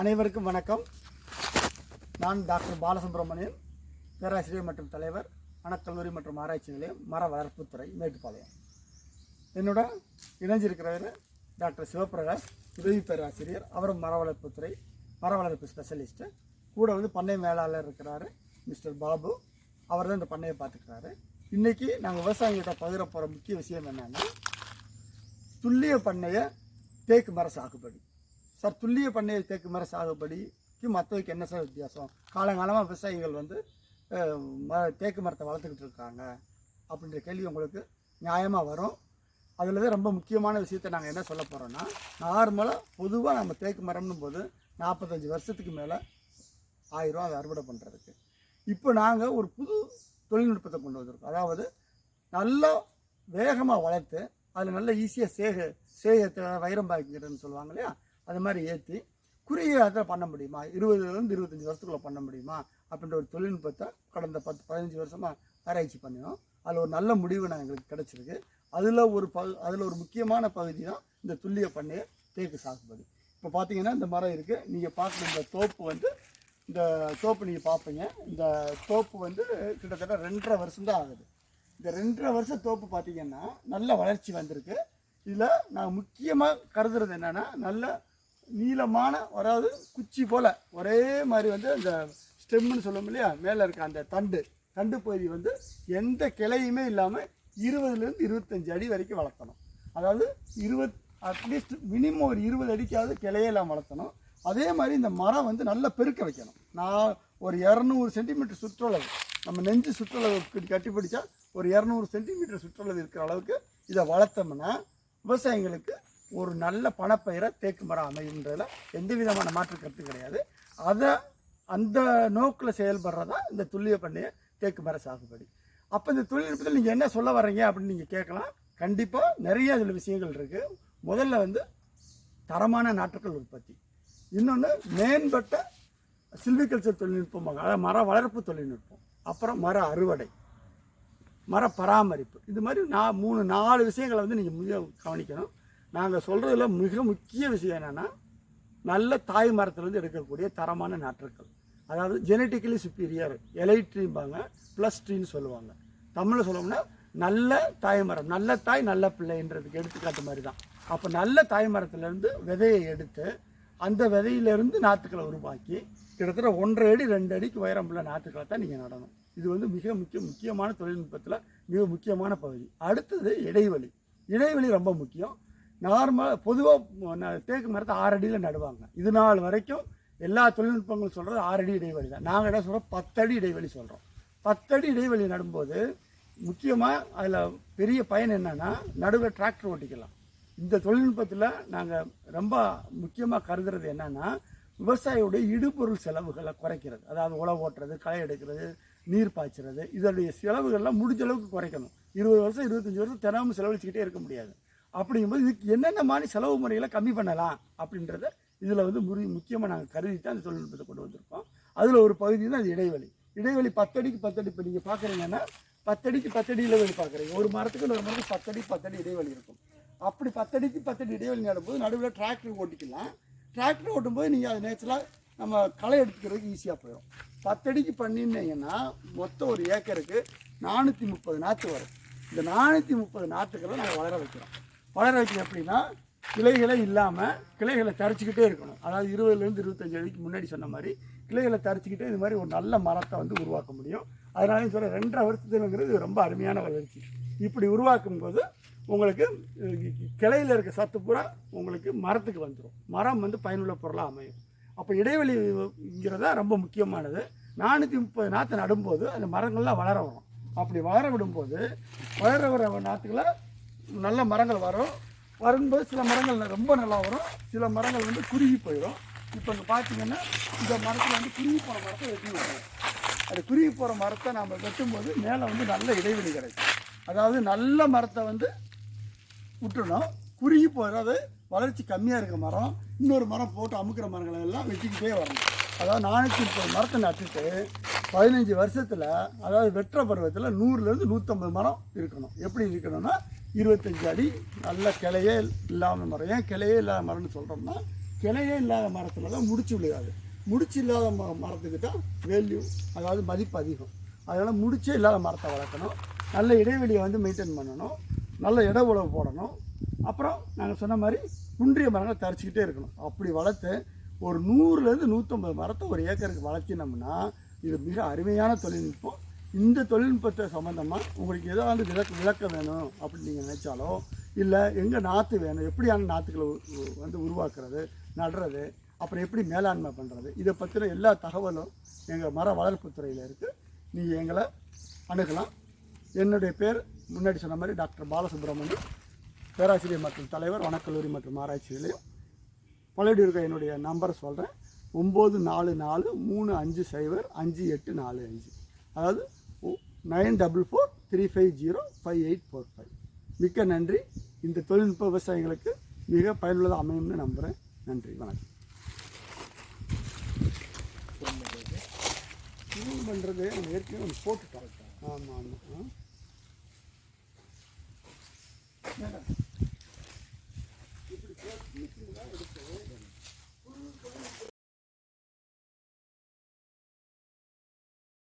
அனைவருக்கும் வணக்கம். நான் டாக்டர் பாலசுப்ரமணியன் பேராசிரியர் மற்றும் தலைவர் அணக்கல்லூரி மற்றும் ஆராய்ச்சி நிலையம் மர வளர்ப்புத்துறை மேட்டுப்பாளையம். என்னோட இணைஞ்சிருக்கிறவர் டாக்டர் சிவபிரகாஷ் உதவி பேராசிரியர் அவரும் மர வளர்ப்புத்துறை மர வளர்ப்பு ஸ்பெஷலிஸ்ட்டு கூட வந்து பண்ணை மேலாளர் இருக்கிறாரு மிஸ்டர் பாபு. அவர் தான் இந்த பண்ணையை பார்த்துக்கிறாரு. இன்றைக்கி நாங்கள் விவசாயிகிட்ட பகிர போகிற முக்கிய விஷயம் என்னென்னா துல்லிய பண்ணையை தேக்கு மர சாகுபடி. சார் துல்லிய பண்ணை தேக்கு மர சாகுபடிக்கு மற்றதுக்கு என்ன சார் வித்தியாசம்? காலங்காலமாக விவசாயிகள் வந்து ம தேக்கு மரத்தை வளர்த்துக்கிட்டு இருக்காங்க அப்படின்ற கேள்வி உங்களுக்கு நியாயமாக வரும். அதில் தான் ரொம்ப முக்கியமான விஷயத்தை நாங்கள் என்ன சொல்ல போகிறோன்னா நார்மலாக பொதுவாக நம்ம தேக்கு மரம்னும் போது நாற்பத்தஞ்சு வருஷத்துக்கு மேலே ஆயிரம் அதை அறுவடை பண்ணுறதுக்கு இப்போ நாங்கள் ஒரு புது தொழில்நுட்பத்தை கொண்டு வந்திருக்கோம். அதாவது நல்லா வேகமாக வளர்த்து அதில் நல்ல ஈஸியாக சேக சேகத்தை வைரம் பாய்க்கிறதுன்னு சொல்லுவாங்க இல்லையா? அது மாதிரி ஏற்றி குறுகிய காலத்தில் பண்ண முடியுமா? இருபதுலேருந்து இருபத்தஞ்சி வருஷத்துக்குள்ளே பண்ண முடியுமா? அப்படின்ற ஒரு தொழில்நுட்பத்தை கடந்த பத்து பதினஞ்சு வருஷமாக ஆராய்ச்சி பண்ணினோம். அதில் ஒரு நல்ல முடிவு நான் எங்களுக்கு கிடச்சிருக்கு. அதில் ஒரு பகு அதில் ஒரு முக்கியமான பகுதி தான் இந்த துல்லிய பண்ணைய தேக்கு சாகுபடி. இப்போ பார்த்தீங்கன்னா இந்த மரம் இருக்குது நீங்கள் பார்க்குற இந்த தோப்பு வந்து இந்த தோப்பு நீங்கள் பார்ப்பீங்க இந்த தோப்பு வந்து கிட்டத்தட்ட ரெண்டரை வருஷம் தான் ஆகுது. இந்த ரெண்டரை வருஷம் தோப்பு பார்த்தீங்கன்னா நல்ல வளர்ச்சி வந்திருக்கு. இதில் நான் முக்கியமாக கருதுறது என்னென்னா நல்ல நீளமான அதாவது குச்சி போல் ஒரே மாதிரி வந்து அந்த ஸ்டெம்முன்னு சொல்லுவோம் இல்லையா? மேலே இருக்க அந்த தண்டு. தண்டு பகுதி வந்து எந்த கிளையுமே இல்லாமல் இருபதுலேருந்து இருபத்தஞ்சி அடி வரைக்கும் வளர்த்தணும். அதாவது இருபத் அட்லீஸ்ட் மினிமம் ஒரு இருபது அடிக்காவது கிளையெல்லாம் வளர்த்தணும். அதே மாதிரி இந்த மரம் வந்து நல்லா பெருக்க வைக்கணும். நான் ஒரு இரநூறு சென்டிமீட்டர் சுற்றளவு நம்ம நெஞ்சு சுற்றளவு கட்டிப்பிடிச்சா கட்டி ஒரு இரநூறு சென்டிமீட்டர் சுற்றளவு இருக்கிற அளவுக்கு இதை வளர்த்தோம்னா விவசாயிங்களுக்கு ஒரு நல்ல பணப்பயிரை தேக்கு மரம் அமையுன்றதுல எந்த விதமான மாற்று கருத்து கிடையாது. அதை அந்த நோக்கில் செயல்படுறதா இந்த துல்லிய பண்ணைய தேக்கு மர சாகுபடி. அப்போ இந்த தொழில்நுட்பத்தில் நீங்கள் என்ன சொல்ல வர்றீங்க அப்படின்னு நீங்கள் கேட்கலாம். கண்டிப்பாக நிறைய அதில் விஷயங்கள் இருக்குது முதல்ல வந்து தரமான நாற்றுக்கள் உற்பத்தி. இன்னொன்று மேம்பட்ட சில்விகல்ச்சர் தொழில்நுட்பம் அதாவது மர வளர்ப்பு தொழில்நுட்பம். அப்புறம் மர அறுவடை மர பராமரிப்பு. இது மாதிரி நான் மூணு நாலு விஷயங்களை வந்து நீங்கள் மிக கவனிக்கணும். நாங்கள் சொல்கிறதுல மிக முக்கிய விஷயம் என்னென்னா நல்ல தாய் மரத்துலேருந்து எடுக்கக்கூடிய தரமான நாற்றுக்கள். அதாவது ஜெனட்டிக்கலி சுப்பீரியர் எலைட்ரிம்பாங்க ப்ளஸ் ட்ரீன்னு சொல்லுவாங்க. தமிழில் சொல்லணும்னா நல்ல தாய் மரம் நல்ல தாய் நல்ல பிள்ளைன்றதுக்கு எடுத்துக்காட்டு மாதிரி தான் அப்போ நல்ல தாய் மரத்துலேருந்து விதையை எடுத்து அந்த விதையிலேருந்து நாற்றுக்களை உருவாக்கி கிட்டத்தட்ட ஒன்றரை அடி ரெண்டு அடிக்கு உயரம் உள்ள நாற்றுக்களை தான் நீங்கள் நடணும். இது வந்து மிக முக்கிய முக்கியமான தொழில்நுட்பத்தில் மிக முக்கியமான பகுதி. அடுத்தது இடைவெளி. இடைவெளி ரொம்ப முக்கியம். நார்மல் பொதுவாக தேக்கு மரத்தை ஆறடியில் நடுவாங்க. இது நாள் வரைக்கும் எல்லா தொழில்நுட்பங்களும் சொல்கிறது ஆறடி இடைவெளி தான். நாங்கள் என்ன சொல்கிறோம் பத்தடி இடைவெளி சொல்கிறோம் பத்தடி இடைவெளி நடும்போது முக்கியமாக அதில் பெரிய பயன் என்னென்னா நடுவில் டிராக்டர் ஓட்டிக்கலாம். இந்த தொழில்நுட்பத்தில் நாங்கள் ரொம்ப முக்கியமாக கருதுறது என்னென்னா விவசாயியுடைய இடுபொருள் செலவுகளை குறைக்கிறது. அதாவது உழவு ஓட்டுறது களை எடுக்கிறது நீர் பாய்ச்சுறது இதனுடைய செலவுகள்லாம் முடிஞ்ச அளவுக்கு குறைக்கணும். இருபது வருஷம் இருபத்தஞ்சி வருஷம் தினமும் செலவழிச்சிக்கிட்டே இருக்க முடியாது. அப்படிங்கும்போது இதுக்கு என்னென்ன மாதிரி செலவு முறைகளை கம்மி பண்ணலாம் அப்படின்றத இதில் வந்து முறி முக்கியமாக நாங்கள் கருதி தான் இந்த தொழில்நுட்பத்தை கொண்டு வந்திருக்கோம். அதில் ஒரு பகுதி தான் அது இடைவெளி. இடைவெளி பத்தடிக்கு பத்தடி இப்போ நீங்கள் பார்க்குறீங்கன்னா பத்தடிக்கு பத்தடியில் இடைவெளி பார்க்குறீங்க ஒரு மரத்துக்கு ஒரு மரத்துக்கு பத்தடி பத்தடி இடைவெளி இருக்கும். அப்படி பத்தடிக்கு பத்தடி இடைவெளி நடும்போது நடுவில் டிராக்டர் ஓட்டிக்கலாம். டிராக்டர் ஓட்டும்போது நீங்கள் அது நேச்சுரலாக நம்ம களை எடுத்துக்கிறதுக்கு ஈஸியாக போயிடும் பத்தடிக்கு பண்ணினீங்கன்னா மொத்தம் ஒரு ஏக்கருக்கு நானூற்றி முப்பது நாற்று வரும். இந்த நானூற்றி முப்பது நாற்றுக்களை நாங்கள் வளர வைக்கிறோம். வளர வைக்கிறோம் எப்படின்னா கிளைகளே இல்லாமல் கிளைகளை தரைச்சிக்கிட்டே இருக்கணும். அதாவது இருபதுலேருந்து இருபத்தஞ்சு அடிக்கு முன்னாடி சொன்ன மாதிரி கிளைகளை தரைச்சிக்கிட்டே இது மாதிரி ஒரு நல்ல மரத்தை வந்து உருவாக்க முடியும். அதனால சொல்ல ரெண்டரை வருஷத்துலங்கிறது ரொம்ப அருமையான வளர்ச்சி. இப்படி உருவாக்கும் போது உங்களுக்கு கிளையில் கிளையில இருக்க சத்து பூரா உங்களுக்கு மரத்துக்கு வந்துடும் மரம் வந்து பயனுள்ள பொருளாக அமையும். அப்போ இடைவெளிங்கிறதா ரொம்ப முக்கியமானது. நானூற்றி முப்பது நாற்று நடும்போது அந்த மரங்கள்லாம் வளர வரும். அப்படி வளர விடும்போது வளர வர நாற்றுகளை நல்ல மரங்கள் வரும். வரும்போது சில மரங்கள் ரொம்ப நல்லா வரும். சில மரங்கள் வந்து குறுகி போயிடும். இப்போ இங்கே பார்த்தீங்கன்னா இந்த மரத்தில் வந்து குறுகி போகிற மரத்தை வெட்டி வரும் அது குறுகி போகிற மரத்தை நாம் வெட்டும்போது மேலே வந்து நல்ல இடைவெளி கிடைக்கும். அதாவது நல்ல மரத்தை வந்து விட்டுணும் குறுகி போகிறது வளர்ச்சி கம்மியாக இருக்க மரம். இன்னொரு மரம் போட்டு அமுக்கிற மரங்களை எல்லாம் வெட்டிக்கிட்டே வரணும். அதாவது நானூற்றி முப்பது மரத்தை நட்டுட்டு பதினஞ்சு வருஷத்தில் அதாவது வெற்ற பருவத்தில் நூறுலேருந்து நூற்றம்பது மரம் இருக்கணும். எப்படி இருக்கணும்னா இருபத்தஞ்சி அடி நல்ல கிளையே இல்லாமல் மரம். ஏன் கிளையே இல்லாத மரம்னு சொல்கிறோம்னா கிளையே இல்லாத மரத்தில் தான் முடிச்சு விழுகாது. முடிச்சு இல்லாத ம மரத்துக்கு தான் வேல்யூ அதாவது மதிப்பு அதிகம். அதனால் முடிச்சே இல்லாத மரத்தை வளர்க்கணும். நல்ல இடைவெளியை வந்து மெயின்டைன் பண்ணணும். நல்ல இட உழவு போடணும். அப்புறம் நாங்கள் சொன்ன மாதிரி குன்றிய மரங்களை தரிச்சிக்கிட்டே இருக்கணும். அப்படி வளர்த்து ஒரு நூறுலேருந்து நூற்றம்பது மரத்தை ஒரு ஏக்கருக்கு வளர்த்தினோம்னா இது மிக அருமையான தொழில்நுட்பம். இந்த தொழில்நுட்பத்தை சம்மந்தமாக உங்களுக்கு ஏதாவது விளக்க விளக்க வேணும் அப்படின்னு நீங்கள் நினச்சாலோ இல்லை எங்கே நாற்று வேணும் எப்படியான நாற்றுகளை வந்து உருவாக்குறது நடுறது அப்புறம் எப்படி மேலாண்மை பண்ணுறது இதை பற்றின எல்லா தகவலும் எங்கள் மர வளர்ப்பு துறையில் இருக்குது நீங்கள் எங்களை அணுகலாம். என்னுடைய பேர் முன்னாடி சொன்ன மாதிரி டாக்டர் பாலசுப்ரமணியம். பேராசிரியர் மற்றும் தலைவர் வனக்கல்லூரி மற்றும் ஆராய்ச்சி நிலையம் பழையடி இருக்க என்னுடைய நம்பரை சொல்கிறேன் ஒம்பது நாலு நாலு மூணு அஞ்சு சைபர் அஞ்சு எட்டு நாலு அஞ்சு. அதாவது nine double four three five zero five eight four five. மிக்க நன்றி. இந்த தொழில்நுட்ப விவசாயிகளுக்கு மிக பயனுள்ளதாக அமையும்னு நம்புகிறேன் நன்றி. வணக்கம். பண்ணுறது நம்ம ஏற்கனவே போட்டுட்டோம். ஆமாம் ஆமாம்